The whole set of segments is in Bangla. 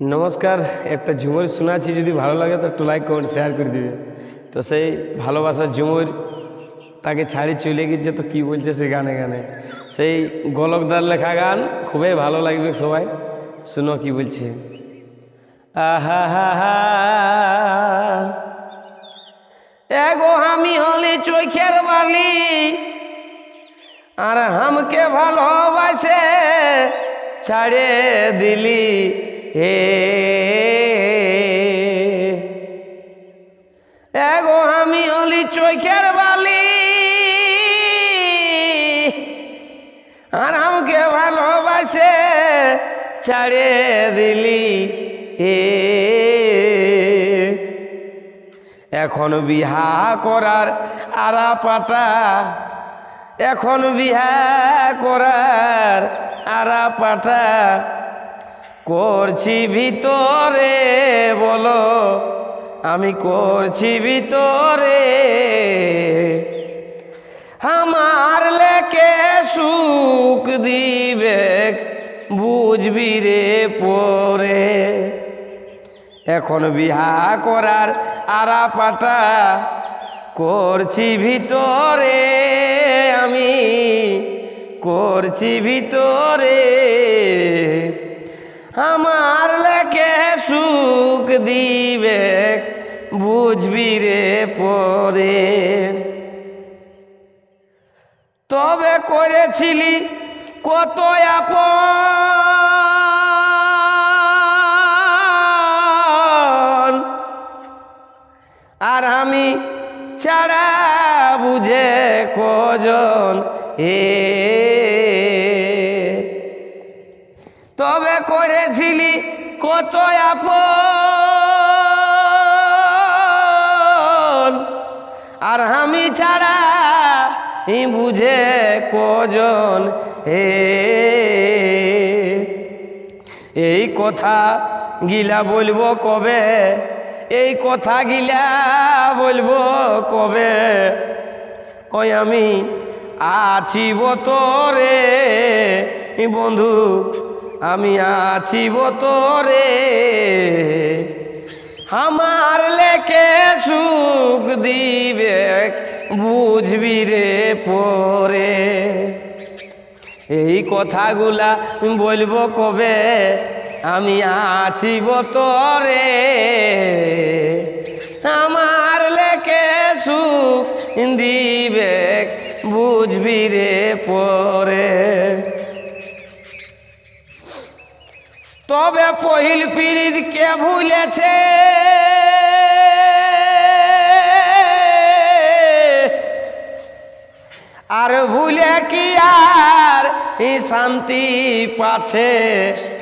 নমস্কার, একটা ঝুমুর শোনাচ্ছি, যদি ভালো লাগে তো একটু লাইক কমেন্ট শেয়ার করে দিবে। তো সেই ভালোবাসার ঝুমুর তাকে ছাড়ি চলে গেছে, তো কি বলছে সে গানে গানে। সেই গোলকদার লেখা গান, খুবই ভালো লাগবে সবাই। শুনো কি বলছে। আহা, হা আমি হলি চোখের বালি, আর হামকে ভালোবাসে, ছাড়ে দিলি। হে এগো আমি হলি চোখের বালি। আর আমাকে ভালোবাসে ছাড়ে দিলি। হে এখন বিহা করার আরা পাটা এখন বিহা করার আরা পাটা করছি ভিতরে, বলো। আমি করছি ভিতরে। আমার লেকে সুখ দিবে, বুঝবি রে পরে। এখন বিহা করার আরা পাটা করছি ভিতরে, আমি করছি ভিতরে। আমার লেকে সুখ দিবে, বুঝবি রে পরে। তবে করেছিলি কত আপন। আর আমি ছাড়া বুঝে কজন এ তবে করেছিলি কত আপন। আর আমি ছাড়া বুঝে কজন হে এই কথা গিলা বলব কবে? এই কথা গিলা বলব কবে? ওই আমি আছি বতরে বন্ধু আমি আছি বতরে আমার লেকে সুখ দিবে বুঝবি রে পরে। এই কথাগুলা বলব কবে? আমি আছি তোরে আমার লেকে সুখ দিবে বুঝবি রে পরে। তবে পহিল পিড়ির কে ভুলেছে? আর ভুলে কি আর শান্তি পাছে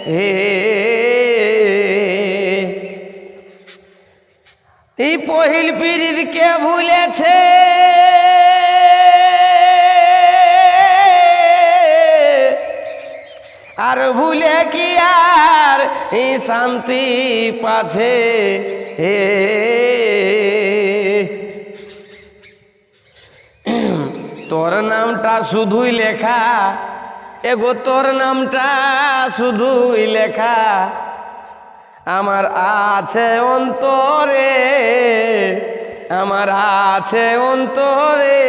হে এই পহিল পিড়ির কে ভুলেছে? আর ভুলে কি আর শান্তি পাছে? হে তোর নামটা শুধুই লেখা। এগো, তোর নামটা শুধুই লেখা। আমার আছে অন্তরে, আমার আছে অন্তরে।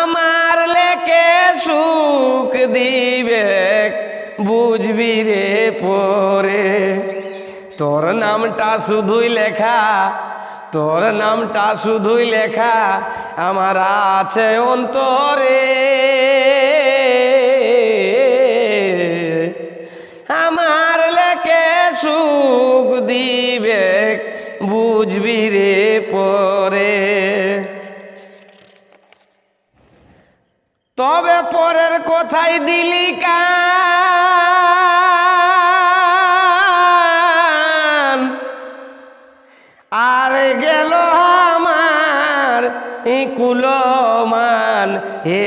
আমার লেকে সুখ দিবে বুঝবি রে পরে? তোর নামটা শুধুই লেখা, তোর নামটা শুধুই লেখা আমার আছে অন্তরে। আমার লেকে সুখ দিবে, বুঝবি রে পরে? তবে পরের কোথায় দিলি কান আর গেল আমার কুলমান। হে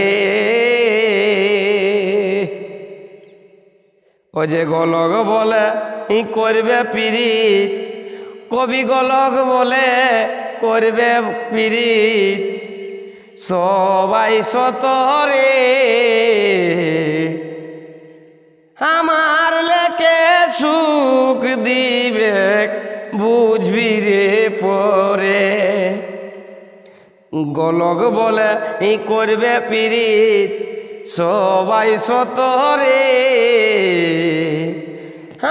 ও যে গলগ বলে, ই করবে পিড়ি কবি গলগ বলে, করবে পিড়ি সবাই সতরে গলক বলে এই করবে পিরিত সবাই সতরে।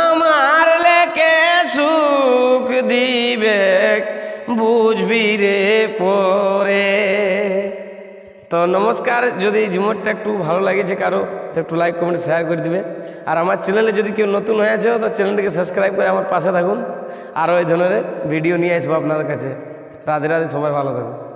আমার লেকে সুখ দিবে বুঝবি রে পরে। তো নমস্কার, যদি ঝুমরটা একটু ভালো লাগেছে কারও, তো একটু লাইক কমেন্ট শেয়ার করে দিবে। আর আমার চ্যানেলে যদি কেউ নতুন হয়েছে তো চ্যানেলটিকে সাবস্ক্রাইব করে আমার পাশে থাকুন। আরও এই ধরনের ভিডিও নিয়ে আসব আপনাদের কাছে। রাধে রাধে, সবাই ভালো থাকুন।